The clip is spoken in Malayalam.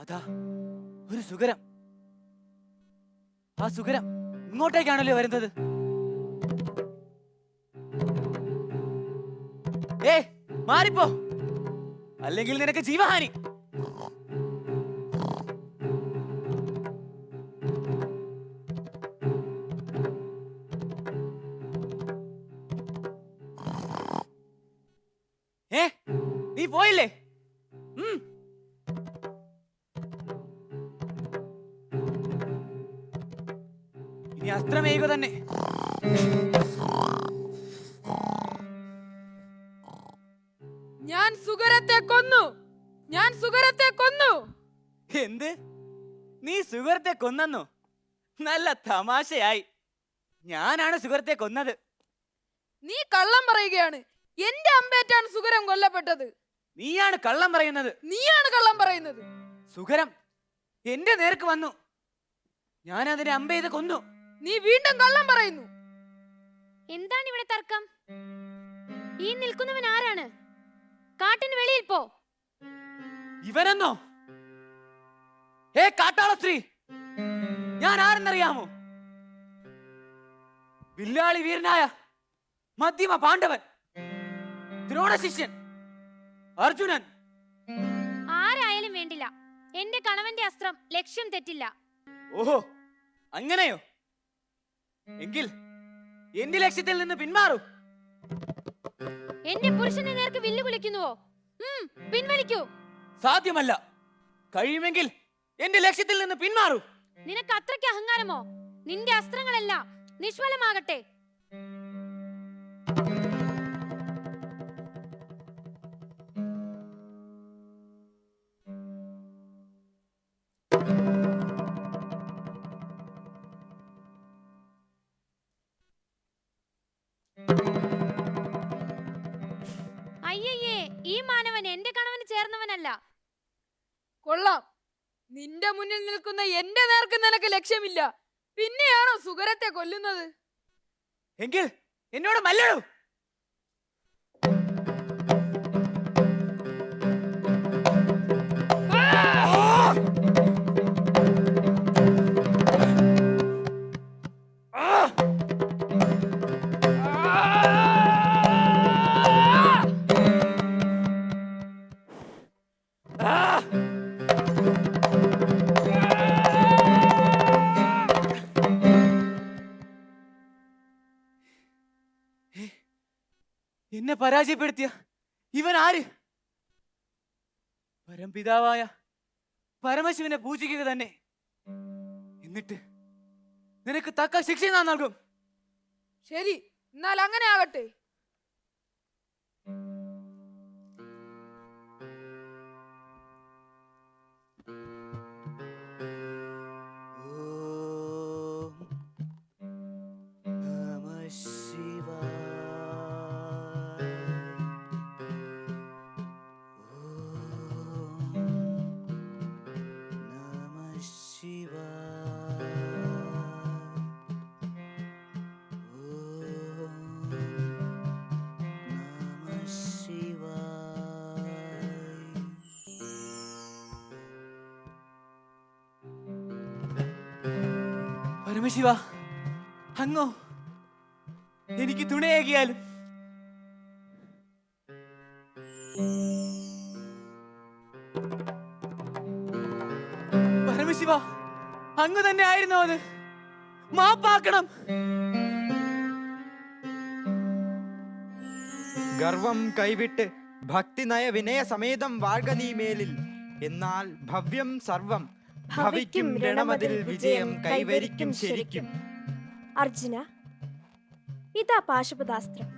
അതാ ഒരു സുഗരം ആ സുഗരം ഇങ്ങോട്ടേക്കാണല്ലോ വരുന്നത്? ഏ മാറിപ്പോ. അല്ലെങ്കിൽ നിനക്ക് ജീവഹാനി. ഏ നീ പോയില്ലേ? ഉം. ഇനി അസ്ത്രമേക തന്നെ. ഞാൻ സുഗരത്തെ കൊന്നു. ഞാൻ സുഗരത്തെ കൊന്നു. എന്ത്? നീ സുഗരത്തെ കൊന്നെന്നു? നല്ല തമാശയായി. ഞാനാണ് സുഗരത്തെ കൊന്നത്. നീ കള്ളം പറയുകയാണ്. എന്റെ അമ്പേറ്റാണ് സുഗരം കൊല്ലപ്പെട്ടത്. നീയാണ് കള്ളം പറയുന്നത്. നീയാണ് കള്ളം പറയുന്നത്. സുഗരം എന്റെ നേർക്ക് വന്നു. ഞാൻ അതിനെ അമ്പ ചെയ്ത് കൊന്നു. നീ വീണ്ടും കള്ളം പറയുന്നു. എന്താണ് ഇവിടെ തർക്കം? ഈ നിൽക്കുന്നവൻ ആരാണ്? കാട്ടിന് വെളിയിൽ പോ. ഇവനെന്നോ? ഏ കാട്ടാള സ്ത്രീ ഞാൻ ആരെന്നറിയാമോ? വില്ലാളി വീരനായ മധ്യമ പാണ്ഡവൻ ദ്രോണശിഷ്യൻ അർജുനൻ. ആരായാലും വേണ്ടില്ല. എന്റെ കണവന്റെ അസ്ത്രം ലക്ഷ്യം തെറ്റില്ല. ഓഹോ അങ്ങനെയോ? എങ്കിൽ എന്റെ ലക്ഷ്യത്തിൽ നിന്ന് പിന്മാറൂ. എന്റെ പുരുഷനെ നേർക്ക് വില്ലു കുളിക്കുന്നുവോ? പിൻവലിക്കൂ. സാധ്യമല്ല. കഴിയുമെങ്കിൽ എന്റെ ലക്ഷ്യത്തിൽ നിന്ന് പിന്മാറൂ. നിനക്ക് അത്രയ്ക്ക് അഹങ്കാരമോ? നിന്റെ അസ്ത്രങ്ങളെല്ലാം നിഷ്ഫലമാകട്ടെ. കണവന് ചേർന്നവനല്ല. കൊള്ളാം. നിന്റെ മുന്നിൽ നിൽക്കുന്ന എന്റെ നേർക്ക് നിനക്ക് ലക്ഷ്യമില്ല. പിന്നെയാണോ സുഗരത്തെ കൊല്ലുന്നത്? എങ്കിൽ എന്നോട് മല്ലടൂ. എന്നെ പരാജയപ്പെടുത്തിയ? ഇവൻ ആര്? പരംപിതാവായ പരമശിവനെ പൂജിക്കുക തന്നെ. എന്നിട്ട് നിനക്ക് തക്ക ശിക്ഷ ഞാൻ നൽകും. ശരി എന്നാൽ അങ്ങനെ ആകട്ടെ പരമശിവ അങ്ങോ. എനിക്ക് തുണയേകിയാലും. പരമശിവ അങ്ങ് തന്നെ ആയിരുന്നു അത്? മാപ്പാക്കണം. ഗർവം കൈവിട്ട് ഭക്തി നയ വിനയ സമേതം വാഴ്ക എന്നാൽ ഭവ്യം സർവം ഭവിക്കും രണമതിൽ വിജയം കൈവരിക്കും ശരിക്കും. അർജുന ഇതാ പാശുപതാസ്ത്രം